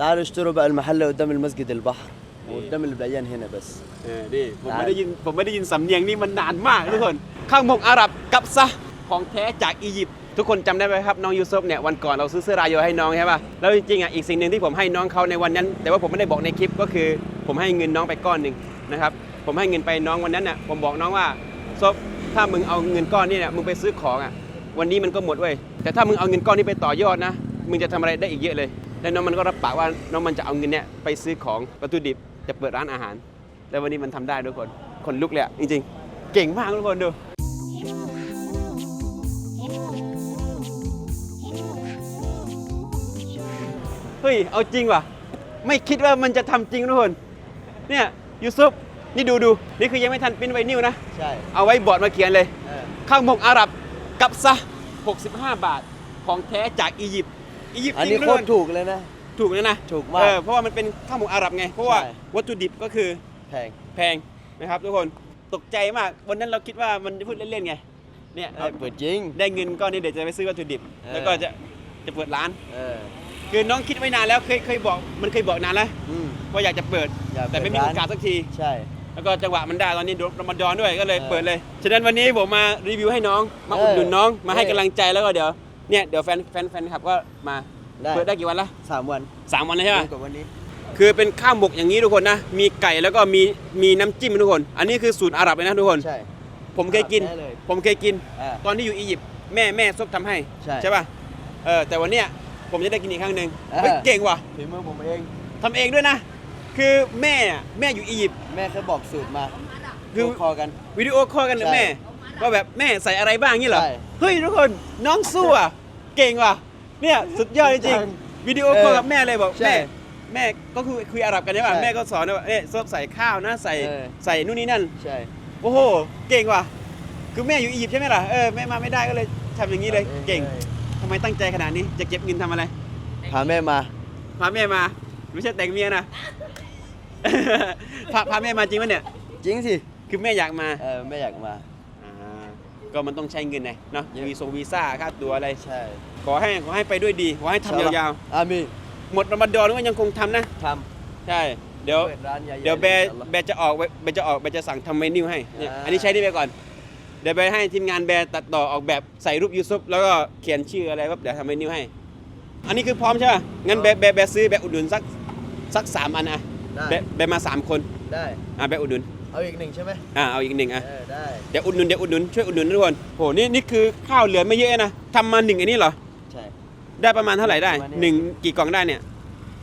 تعالوا اشتروا بقى المحل قدام المسجد البحر وقدام البليان هنا بس เออนี่ผมไม่ได้ยินผมไม่ได้ยินสำเนียงนี่มันนานมากทุกคนข้าวหมกอาหรับกับซะของแท้จากอียิปต์ทุกคนจำได้ไหมครับน้องยูซุฟเนี่ยวันก่อนเราซื้อเสื้อรายโยให้น้องใช่ป่ะแล้วจริงๆอ่ะอีกสิ่งหนึ่งที่ผมให้น้องเขาในวันนั้น แต่ว่าผมไม่ได้บอกในคลิปก็คือ ผมให้เงินน้องไปก้อนหนึ่งนะครับผมให้เงินไปน้องวันนั้นน่ะผมบอกน้องว่าซฟถ้ามึงเอาเงินก้อนนี้เนี่ยมึงไปซื้อของอ่ะวันนี้มันก็หมดเว้ยแต่ถ้ามึงเอาเงินก้อนนี้ไปต่อยอดนะมึงจะทำอะไรได้อีกเยอะเลย แล้วน้องมันก็รับปากว่าน้องมันจะเอาเงินเนี่ยไปซื้อของวัตถุดิบจะเปิดร้านอาหาร แล้ววันนี้มันทำได้ทุกคนคนลุกเลยอะจริง ๆ เก่งมากทุกคนดูเฮ้ยเอาจริงว่ะไม่คิดว่ามันจะทำจริงทุกคนเนี่ยยูซุปนี่ดูดูนี่คือยังไม่ทันปริ้นไวนิวนะใช่เอาไว้บอร์ดมาเขียนเลยเออข้าวหมกอาหรับกับซะ65 บาทของแท้จากอียิปต์ อียิปต์อันจรินี้งทุโคกคตนรถูกเลยนะ ถูกเลยนะถูกมากเออเพราะว่ามันเป็นข้าวหมกอาหรับไง เพราะว่าใช่ วัตถุดิบก็คือแพง แพงนะครับทุกคนตกใจมากวันนั้นเราคิดว่ามันพูดเล่นๆไงเนี่ยเอ้ยเปิดจริง ได้เงินก้อนนี้เดี๋ยวจะไปซื้อวัตถุดิบ เออ แล้วก็จะจะเปิดร้าน เออคือน้องคิดไว้นานแล้วเคยเคยบอกมันเคยบอกนานแล้วอืม ว่าอยากจะเปิด อยากเปิดแต่ไม่มีร้าน โอกาสสักที ใช่ แล้วก็จังหวะมันได้ตอนนี้รมฎอนด้วยก็เลยเออเปิดเลย ฉะนั้นวันนี้ผมมารีวิวให้น้องมาเอออุดหนุนน้องมาให้เออ กำลังใจแล้วก็เดี๋ยว เนี่ยเดี๋ยวแฟนแฟนแฟนคลับก็มาได้ เปิดได้กี่วันละสามวันสามวันแล้วใช่ไหมรวมกับวันนี้ คือเป็นข้าวหมกอย่างนี้ทุกคนนะ มีไก่แล้วก็มีมีน้ำจิ้มทุกคน อันนี้คือสูตรอาหรับเลยนะทุกคน ใช่ ผมเคยกินแน่เลย ผมเคยกิน อ่า ตอนที่อยู่อียิปต์แม่แม่ซบทำให้ใช่ป่ะ เออแต่วันเนี้ยผมจะได้กินอีกครั้งหนึ่งอ่า เฮ้ยเก่งว่ะฝีมือผมเอง ทำเองด้วยนะ คือแม่อะแม่อยู่อียิปต์ แม่เคยบอกสูตรมาคือโทรคอกัน วิดีโอคอลกันกับใช่ แม่ ว่าแบบแม่ใส่อะไรบ้างงี้เหรอ ใช่เฮ้ยทุกคนน้องสู้อะ เก่งว่ะ เนี่ยสุดยอดจริงจังๆวิดีโอคอลกับแม่เลยบอกใช่แม่แม่ก็คือคุยอาหรับกันใช่ป่ะใช่แม่ก็สอนว่าเอ๊ะซบใส่ข้าวนะใส่เออ ใส่นู่นนี่นั่น ใช่ โอ้โห เก่งว่ะ คือแม่อยู่อียิปต์ใช่ไหมล่ะ เออแม่มาไม่ได้ก็เลยทำอย่างนี้เลย เก่งทำไมตั้งใจขนาดนี้ จะเก็บเงินทำอะไร พาแม่มา พาแม่มา ไม่ใช่แต่งเมียนะ พาพาแม่มาจริงปะเนี่ย จริงสิ คือแม่อยากมา เออไม่อยากมาอ่า ก็มันต้องใช้เงินไงเนาะเยอะวีซ่งวีซ่าค่าตัวอะไร ใช่ขอให้ขอให้ไปด้วยดี ขอให้ทำยาวอามีๆหมดรอมฎอนก็ยังคงทำนะทใช่เดี๋ยวำเปิดร้านใหญ่ๆเดี๋ยวแบร์อินชาอัลลอฮ์แบร์จะออกแบร์จะออกแบร์จะสั่งทำเมนูให้เนี่ยอ่าอันนี้ใช้นี่ไปก่อนเดี๋ยวแบร์ให้ทีมงานแบร์ตัดต่อออกแบบใส่รูปยูซุปแล้วก็เขียนชื่ออะไรว่าเดี๋ยวทำเมนูให้ อันนี้คือพร้อมใช่ป่ะงั้นแบร์แบร์แบร์ซื้อแบร์อุดหนุนสักสักสามอันอะได้แบร์แบร์มาสามคนได้อะแบร์อุดหนุน เอาอีกหนึ่งใช่ไหมอะเอาอีกหนึ่งอะเออได้เดี๋ยวอุดหนุนเดี๋ยวอุดหนุนช่วยอุดหนุนทุกคนโหนี่นี่คือข้าวเหลือไม่เยอะนะทำมาหนึ่งอันนี้เหรอใช่ ได้ประมาณเท่าไหร่ได้ประมาณนี้ หนึ่งกี่กล่องได้เนี่ย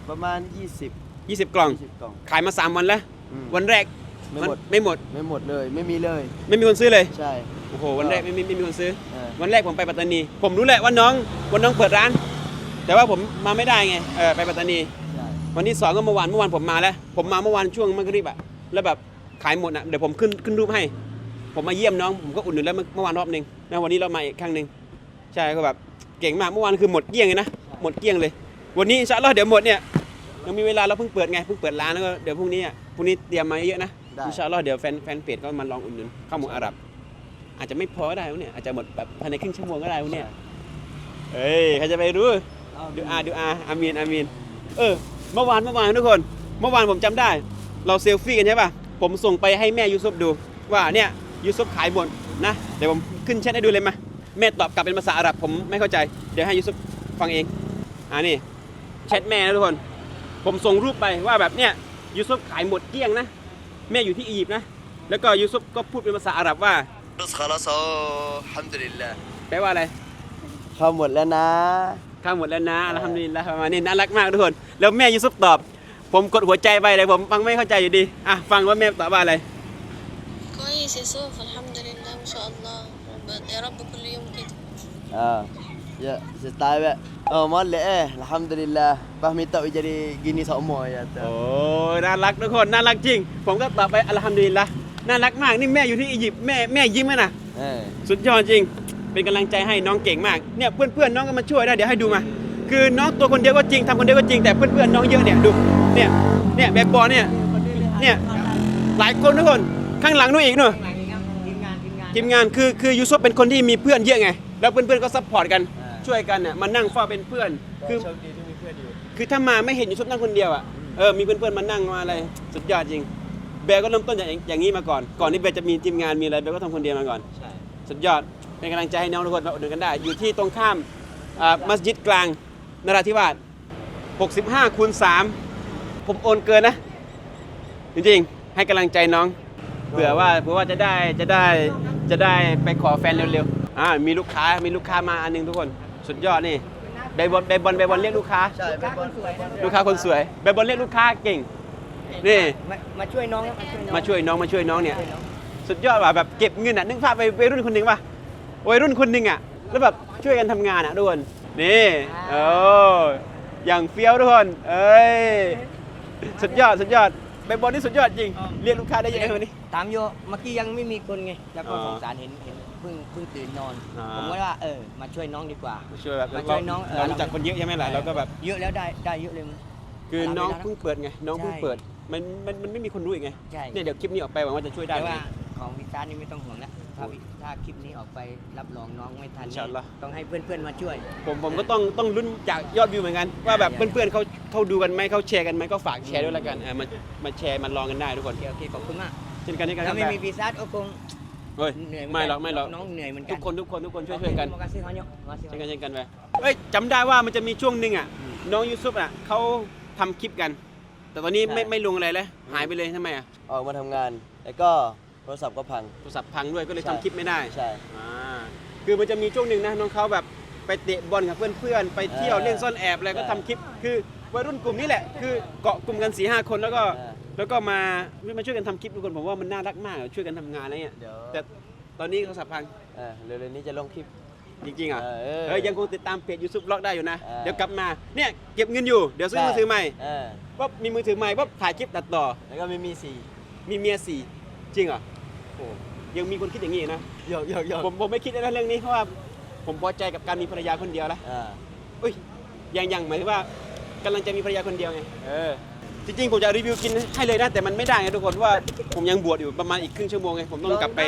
ประมาณ 20 20 กล่อง 20กล่องขายมาสามวันแล้ว อืม วันแรกไม่นหมด ไม่หมด ไม่หมดเลยไม่มีเลยไม่มีคนซื้อเลยใช่ โอ้โหวันแรกไม่มีไม่มีคนซื้อ เออ วันแรกผมไปปัตตานี ผมรู้แหละว่าน้องวันน้องเปิดร้าน แต่ว่าผมมาไม่ได้ไงเออไปปัตตานี ใช่วันที่สองก็เมื่อวานเมื่อวานผมมาแล้ว ผมมาเมื่อวานช่วงมักริบอะแล้วแบบ ขายหมดอะเดี๋ยวผมขึ้นขึ้นรูปให้ ผมมาเยี่ยมน้องผมก็อุดหนุนแล้วเมื่อเมื่อวานรอบหนึ่งนะวันนี้เรามาอีกครั้งหนึ่งใช่ก็แบบเก่งมากเมื่อวานคือหมดเกลี้ยงเลยนะหมดเกลี้ยงเลย วันนี้อินชาอัลลอฮ์เดี๋ยวหมดเนี่ยยังมีเวลาเราเพิ่งเปิดไงเพิ่งเปิดร้านแล้วก็เดี๋ยวพรุ่งนี้อะพรุ่งนี้เตรียมมาเยอะนะได้อินชาอัลลอฮ์เดี๋ยวแฟนแฟนเพจก็มาลองอุดหนุนข้าวหมูอาหรับ อาจจะไม่พอก็ได้วะเนี่ยอาจจะหมดแบบภายในครึ่งชั่วโมงก็ได้วะเนี่ยเอ้ยใครจะไปรู้ดูอาดูอาอามีนอามีนเออเมื่อวานเมื่อวานทุกคน เมื่อวานผมจำได้ เราเซลฟี่กันใช่ป่ะ ผมส่งไปให้แม่ยูซุปดู ว่าเนี่ยยูซุปขายหมดนะเดี๋ยวผมขึ้นแชทให้ดูเลยมาแม่ตอบกลับเป็นภาษาอาหรับผมไม่เข้าใจ เดี๋ยวให้ยูซุปฟังเองอ่านี่แชทแม่นะทุกคน ผมส่งรูปไปว่าแบบเนี่ยยูซุปขายหมดเกลี้ยงนะ แม่อยู่ที่อียิปต์นะ แล้วก็ยูซุปก็พูดเป็นภาษาอาหรับว่าแปลว่าอะไรข้าหมดแล้วนะข้าหมดแล้วนะอัลฮัมดุลิลละประมาณนี้น่ารักมากทุกคน แล้วแม่ยูซุปตอบ ผมกดหัวใจไปเลยผมฟังไม่เข้าใจอยู่ดี อ่ะ ฟังว่าแม่ตอบว่าอะไร كويس يا سوف الحمد لله ما شاء الله رب- يا رب كل يوم كده Ah, ya, saya tahu ya. Oh, molek eh. Alhamdulillah. Pas minta jadi gini semua ya โอ้ tu. น่ารักทุกคน น่ารักจริง ผมก็ตอบไปอัลฮัมดุลิลละน่ารักมาก นี่แม่อยู่ที่อียิปต์แม่แม่ยิ้มไหมนะ Eh. สุดยอดจริง เป็นกำลังใจให้น้องเก่งมาก เนี่ยเพื่อนๆน้องก็มาช่วยได้เดี๋ยวให้ดูมา คือน้องตัวคนเดียวก็จริงทำคนเดียวก็จริงแต่เพื่อนๆน้องเยอะเนี่ยดู เนี่ยเนี่ยแบบบอลเนี่ยเนี่ยหลายคนทุกคนข้างหลังนู้นอีกเนอะทีมงานคือคือยูซุปเป็นคนที่มีเพื่อนเยอะไง แล้วเพื่อนๆก็ซัพพอร์ตกันอ่าช่วยกันเนี่ยมานั่งเฝ้าเป็นเพื่อนคือโชคดีที่มีเพื่อนอยู่คือถ้ามาไม่เห็นยูซุปนั่งคนเดียวอะเออมีเพื่อนๆมานั่งมาอะไรสุดยอดจริงเบลก็เริ่มต้นจากอย่างอย่างนี้มาก่อน ก่อนที่เบลจะมีทีมงานมีอะไรเบลก็ทำคนเดียวมาก่อนใช่สุดยอดเป็นกำลังใจให้น้องทุกคนมาอุดหนุนกันได้ อยู่ที่ตรงข้ามอ่ามัสยิดกลางนราธิวาส65คูณ3 ผมโอนเกินนะ จริงๆ ให้กำลังใจน้อง เผื่อว่าเผื่อว่าจะได้จะได้จะได้ไปขอแฟนเร็วๆอ่ามีลูกค้ามีลูกค้ามาอันหนึงทุกคน สุดยอดนี่เบย์บอลเบย์บอลเบย์บอลเรียกลูกค้า ใช่เป็นบอลลูกค้าคนสวยเบย์บอลเรียกลูกค้าเก่ง นี่ มามาช่วยน้องครับมาช่วยน้องมาช่วยน้องมาช่วยน้องเนี่ยช่วยน้องสุดยอดว่ะแบบเก็บเงินอะนึกภาพไปวัยรุ่นคนหนึ่งป่ะวัยรุ่นคนหนึ่งอะ แล้วแบบช่วยกันทำงานอะทุกคนนี่โอ้อย่างเฟี้ยวทุกคน เอ้ย สุดยอดสุดยอดเบย์บอลนี่สุดยอดจริง เรียกลูกค้าได้เยอะไหมวันนี้ ถามโยเมื่อกี้ยังไม่มีคนไง แล้วก็อ๋อสงสารเห็นเห็นเพิ่งเพิ่งตื่นนอน อ่า ผมก็ว่าเออมาช่วยน้องดีกว่ามาช่วยแบบมาช่วยน้องเออ เรารู้จักคนเยอะใช่ไหมล่ะเราก็แบบเยอะแล้วได้ได้เยอะเลยมั้ยคือน้องรับไปแล้วนะเพิ่งเปิดไงน้องเพิ่งใช่เปิดมันมันมันไม่มีคนรู้อีกไงใช่ เนี่ยเดี๋ยวคลิปนี้ออกไปหวังว่าจะช่วยได้แต่ไหมว่าของพิซซ่านี่ไม่ต้องห่วงแล้ว ถ้าวิถ้าคลิปนี้ออกไปรับรองน้องไม่ทันอินชาอัลลอฮ์ ต้องให้เพื่อนๆมาช่วย ผมผมก็ต้องต้องลุ้นจากยอดวิวเหมือนกัน ว่าแบบใช่ เพื่อนๆเขาเขาดูกันไหมเขาแชร์กันไหมก็ฝากแชร์ด้วยแล้วกันเออมามาแชร์มาลองกันได้ทุกคนโอเคโอเคขอบคุณมากเช่นกันนี่กันคถ้ารับไม่มีพิซซ่าก็คงเฮ้ยเหนื่อยไม่หรอกไม่หรอกน้องเหนื่อยเหมือนกัทุนกคนทุกคนทุกคนช่วยช่วยกัน โอเค terima kasih banyak. Terima kasih เช่นกัน banyak. เช่นกันไปเอ้ยจำได้ว่ามันจะมีช่วงหนึ่งอะน้องยูซุปอะเขาทำคลิปกัน แต่ตอนนี้ไม่ไม่ลงอะไรแล้วหายไปเลยทำไมอะ ออกมาทำงาน แล้วก็ โทรศัพท์ก็พัง โทรศัพท์พังด้วยก็เลยใช่ ทำคลิปไม่ได้ใช่ อ่าคือมันจะมีช่วงหนึ่งนะน้องเขาแบบไปเตะบอลกับเพื่อนๆไปเที่ยวเออเล่นซ่อนแอบอะไรก็ใช่ทำคลิป คือวัยรุ่นกลุ่มนี้แหละ คือเกาะกลุ่มกันสี่ห้าคนแล้วก็เออ แล้วก็มามาช่วยกันทำคลิปทุกคนผมว่ามันน่ารักมากช่วยกันทำงานอะไรเงี้ยเดี๋ยวแต่ตอนนี้โทรศัพท์พังเออเร็วๆนี้จะลงคลิป จริงๆอะเออเออเออยังคงติดตามเพจยูทูบล็อกได้อยู่นะเออ เดี๋ยวกลับมาเนี่ยเก็บเงินอยู่เดี๋ยวซื้อมือถือใหม่เออปั๊บมีมือถือใหม่ปั๊บถ่ายคลิปตัดต่อ แล้วก็ไม่มีสีมีเมียสี่ จริงเหรอโอ้ยังมีคนคิดอย่างนี้อีกนะโยกโยกโยกผมผมไม่คิดนะเรื่องนี้เพราะว่าผมพอใจกับการมีภรรยาคนเดียวแล้วอ่าอุ้ยยังยังหมายถึงว่ากำลังจะมีภรรยาคนเดียวไงเออจริงๆผมจะรีวิวกินให้เลยนะแต่มันไม่ได้ไงทุกคนเพราะว่าผมยังบวชอยู่ประมาณอีกครึ่งชั่วโมงไงผมต้องกลับไป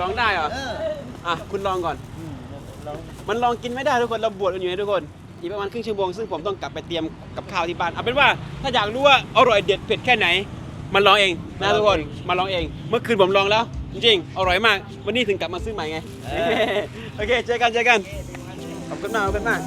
ลองได้เหรอเอออะคุณลองก่อน อืมลองมันลองกินไม่ได้ทุกคนเราบวชกันอยู่นะทุกคน อีกประมาณครึ่งชั่วโมงซึ่งผมต้องกลับไปเตรียมกับข้าวที่บ้านเอาเป็นว่าถ้าอยากรู้ว่าอร่อยเด็ดเผ็ดแค่ไหน มันลองเองนะทุกคนมาลองเอง เมื่อคืนผมลองแล้ว จริงๆอร่อยมาก วันนี้ถึงกลับมาซื้อใหม่ไง โอเคเจอกันเจอกันขอบคุณมากขอบคุณมาก